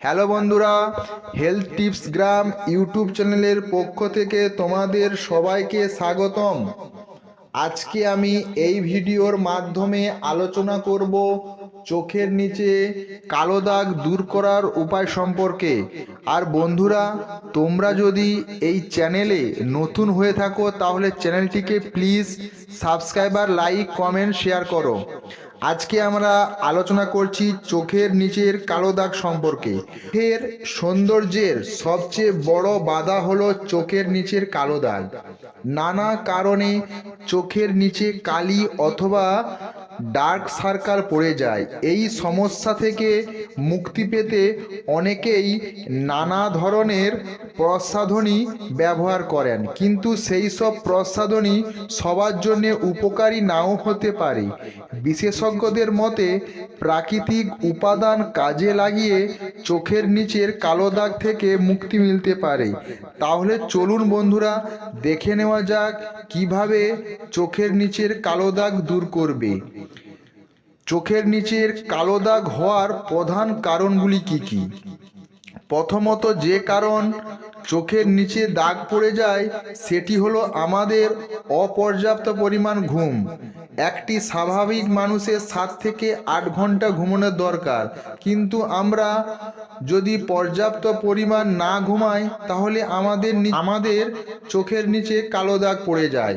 Hello বন্ধুরা health tips গ্রাম YouTube চ্যানেলের পক্ষ থেকে তোমাদের সবাইকে স্বাগতম। আজকে আমি এই ভিডিওর মাধ্যমে আলোচনা করব চোখের নিচে কালো দাগ দূর করার উপায় সম্পর্কে। আর বন্ধুরা, তোমরা যদি এই চ্যানেলে নতুন হয়ে থাকো, তাহলে চ্যানেলটিকে please subscriber, like, comment, share করো। আজকে আমরা আলোচনা করছি চোখের নিচের কালো দাগ সম্পর্কে। চোখের সৌন্দর্যের সবচেয়ে বড় বাধা হলো চোখের নিচের কালো দাগ। নানা কারণে চোখের নিচে কালি অথবা ডার্ক সার্কাল পড়ে যায়। এই সমস্যা থেকে মুক্তি পেতে অনেকেই নানা ধরনের প্রসাধনী ব্যবহার করেন, কিন্তু সেই সব প্রসাধনী সবার জন্য উপকারী নাও হতে পারে। বিশেষজ্ঞদের মতে, প্রাকৃতিক উপাদান কাজে লাগিয়ে চোখের নিচের কালো দাগ থেকে মুক্তি মিলতে পারে। তাহলে চলুন বন্ধুরা, দেখে নেওয়া যাক কীভাবে চোখের নিচের কালো দাগ দূর করবে। চোখের নিচের কালো দাগ হওয়ার প্রধান কারণগুলি কি কি? প্রথমত যে কারণ চোখের নিচে দাগ পড়ে যায়, সেটি হলো আমাদের অপর্যাপ্ত পরিমাণ ঘুম। একটি স্বাভাবিক মানুষের সাত থেকে আট ঘণ্টা ঘুমানোর দরকার। কিন্তু আমরা যদি পর্যাপ্ত পরিমাণ না ঘুমাই, তাহলে আমাদের আমাদের চোখের নিচে কালো দাগ পড়ে যায়।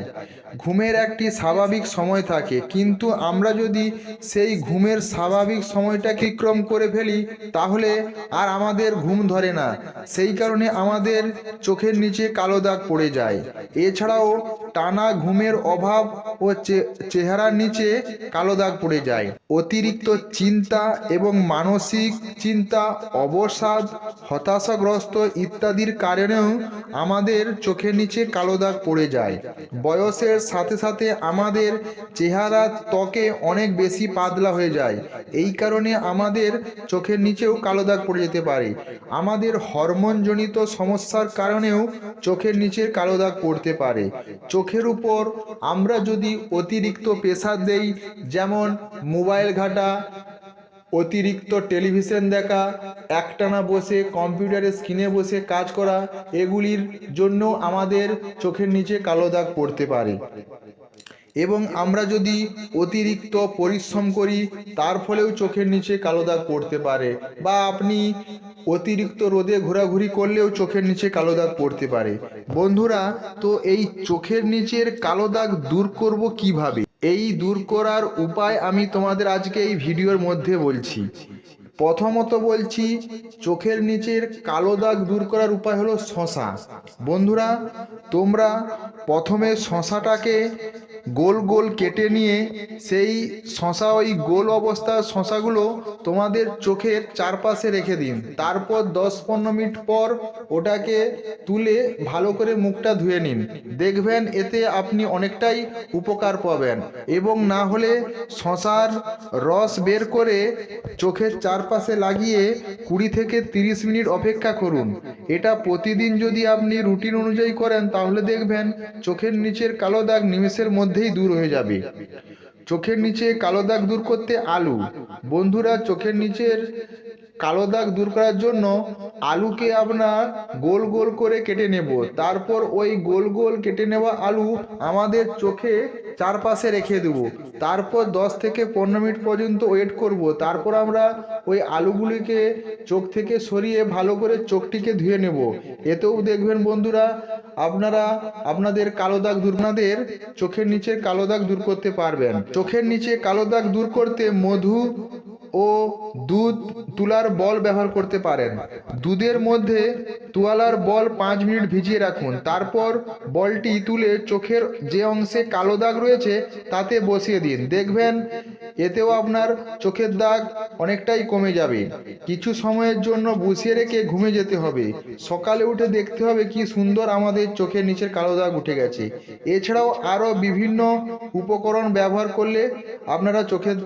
ঘুমের একটি স্বাভাবিক সময় থাকে। কিন্তু আমরা যদি সেই ঘুমের স্বাভাবিক সময়টা অতিক্রম করে ফেলি, তাহলে আর আমাদের ঘুম ধরে না। সেই কারণে আমাদের চোখের নিচে কালো দাগ পড়ে যায়। এছাড়াও টানা ঘুমের অভাব ও চেহারার নিচে কালো দাগ পড়ে যায়। অতিরিক্ত চিন্তা এবং মানসিক চিন্তা, অবসাদ, হতাশাগ্রস্ত ইত্যাদির কারণেও আমাদের চোখের নিচে কালো দাগ পড়ে যায়। বয়সের সাথে সাথে আমাদের চেহারা ত্বকে অনেক বেশি পাতলা হয়ে যায়। এই কারণে আমাদের চোখের নিচেও কালো দাগ পড়ে যেতে পারে। আমাদের হরমোনজনিত সমস্যার কারণেও চোখের নিচের কালো দাগ পড়তে পারে। চোখের উপর আমরা যদি অতিরিক্ত প্রেসার দেই, যেমন মোবাইল ঘাটা, অতিরিক্ত টেলিভিশন দেখা, একটানা বসে কম্পিউটারের স্ক্রিনে বসে কাজ করা, এগুলির জন্য আমাদের চোখের নিচে কালো দাগ পড়তে পারে। এবং আমরা যদি অতিরিক্ত পরিশ্রম করি, তার ফলেও চোখের নিচে কালো দাগ পড়তে পারে। বা আপনি অতিরিক্ত রোদে ঘোরাঘুরি করলেও চোখের নিচে কালো দাগ পড়তে পারে। বন্ধুরা, তো এই চোখের নিচের কালো দাগ দূর করব কীভাবে? এই দূর করার উপায় আমি তোমাদের আজকে এই ভিডিওর মধ্যে বলছি। প্রথমত বলছি, চোখের নিচের কালো দাগ দূর করার উপায় হলো শশা। বন্ধুরা, তোমরা প্রথমে শশাটাকে গোল গোল কেটে নিয়ে সেই শশা, ওই গোল অবস্থার শশাগুলো তোমাদের চোখের চারপাশে রেখে দিন। তারপর দশ পনেরো মিনিট পর ওটাকে তুলে ভালো করে মুখটা ধুয়ে নিন। দেখবেন এতে আপনি অনেকটাই উপকার পাবেন। এবং না হলে শশার রস বের করে চোখের চারপাশে লাগিয়ে কুড়ি থেকে তিরিশ মিনিট অপেক্ষা করুন। এটা প্রতিদিন যদি আপনি রুটিন অনুযায়ী করেন, তাহলে দেখবেন চোখের নিচের কালো দাগ নিমেষের মধ্যেই দূর হয়ে যাবে। চোখের নিচে কালো দাগ দূর করতে আলু। বন্ধুরা চোখের নিচের কালো দাগ দূর করার জন্য আলুকে আপনার গোল গোল করে কেটে নেব। তারপর ওই গোল গোল কেটে নেওয়া আলু আমাদের চোখে চারপাশে রেখে দেব। তারপর দশ থেকে পনেরো মিনিট পর্যন্ত ওয়েট করব। তারপর আমরা ওই আলুগুলিকে চোখ থেকে সরিয়ে ভালো করে চোখটিকে ধুয়ে নেব। এতেও দেখবেন বন্ধুরা, আপনারা আপনাদের কালো দাগ দূর আপনাদের চোখের নিচে কালো দাগ দূর করতে পারবেন। চোখের নিচে কালো দাগ দূর করতে মধু ও দুধ তুলার বল ব্যবহার করতে পারেন। দুধের মধ্যে তুয়ালার বল পাঁচ মিনিট ভিজিয়ে রাখুন। তারপর বলটি তুলে চোখের যে অংশে কালো দাগ রয়েছে, তাতে বসিয়ে দিন। দেখবেন এতেও আপনার চোখের দাগ অনেকটাই কমে যাবে। কিছু সময়ের জন্য বসিয়ে রেখে ঘুমে যেতে হবে। সকালে উঠে দেখতে হবে কি সুন্দর আমাদের চোখের নিচের কালো দাগ উঠে গেছে। এছাড়াও আরও বিভিন্ন উপকরণ ব্যবহার করলে আপনারা চোখের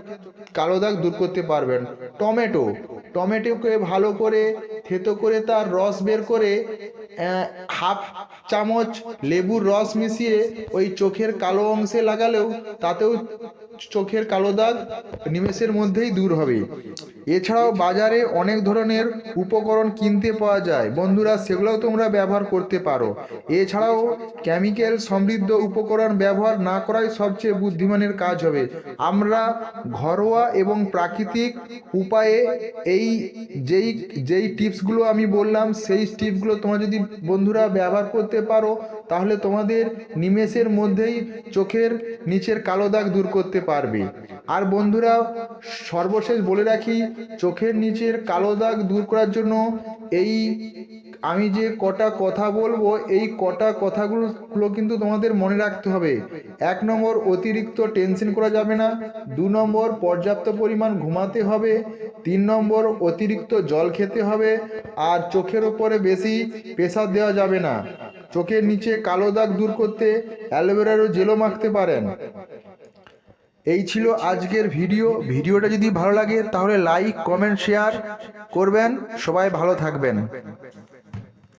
কালো দাগ দূর করতে পারবেন। টমেটো। টমেটোকে ভালো করে থেতো করে তার রস বের করে হাফ চামচ লেবুর রস মিশিয়ে ওই চোখের কালো অংশে লাগালেও তাতেও চোখের কালো দাগ নিমেষের মধ্যেই দূর হবে। এছাড়াও বাজারে অনেক ধরনের উপকরণ কিনতে পাওয়া যায়। বন্ধুরা, সেগুলোও তোমরা ব্যবহার করতে পারো। এছাড়াও কেমিক্যাল সমৃদ্ধ উপকরণ ব্যবহার না করাই সবচেয়ে বুদ্ধিমানের কাজ হবে। আমরা ঘরোয়া এবং প্রাকৃতিক উপায়ে এই যেই যেই টিপসগুলো আমি বললাম, সেই টিপসগুলো তোমরা যদি বন্ধুরা ব্যবহার করতে পারো তাহলে তোমাদের নিমেষের মধ্যেই চোখের নিচের কালো দাগ দূর করতে পারবে। আর বন্ধুরা, সর্বশেষ বলে রাখি, চোখের নিচের কালো দাগ দূর করার জন্য এই আমি যে কটা কথা বলব, এই কটা কথাগুলো কিন্তু তোমাদের মনে রাখতে হবে। এক নম্বর, অতিরিক্ত টেনশন করা যাবে না। দু নম্বর, পর্যাপ্ত পরিমাণ ঘুমাতে হবে। তিন নম্বর, অতিরিক্ত জল খেতে হবে। আর চোখের ওপরে বেশি প্রেসার দেওয়া যাবে না। চোখের নিচে কালো দাগ দূর করতে অ্যালোভেরারও জেলও মাখতে পারেন। এই ছিল আজকের ভিডিও। ভিডিওটা যদি ভালো লাগে, তাহলে লাইক কমেন্ট শেয়ার করবেন। সবাই ভালো থাকবেন।